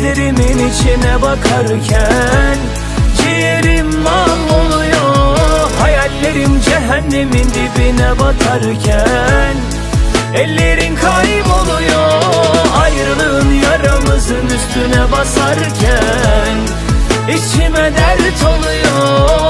gözlerimin içine bakarken Ciğerim mahvoluyor Hayallerim cehennemin dibine batarken Ellerin kayboluyor Ayrılığın yaramızın üstüne basarken İçime dert oluyor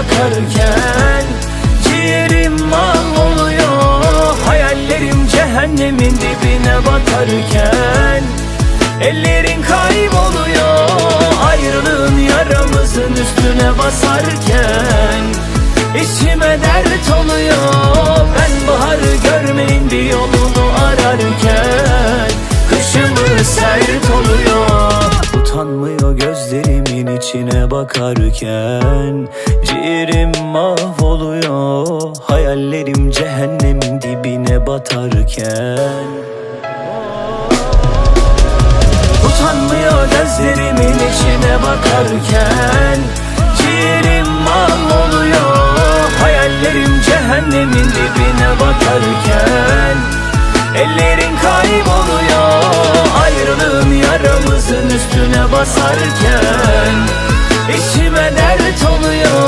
bakarken Ciğerim mahvoluyor Hayallerim cehennemin dibine batarken Ellerin kayboluyor Ayrılığın yaramızın üstüne basarken İçime dert oluyor. Ben baharı görmeyin bir yolunu ararken Kışımı sert bakarken Ciğerim mahvoluyor Hayallerim cehennemin dibine batarken. Utanmıyor gözlerimin içine bakarken Ciğerim mahvoluyor Hayallerim cehennemin dibine batarken Ellerin kayboluyor Ayrılığın yaramızın üstüne basarken İçime dert oluyor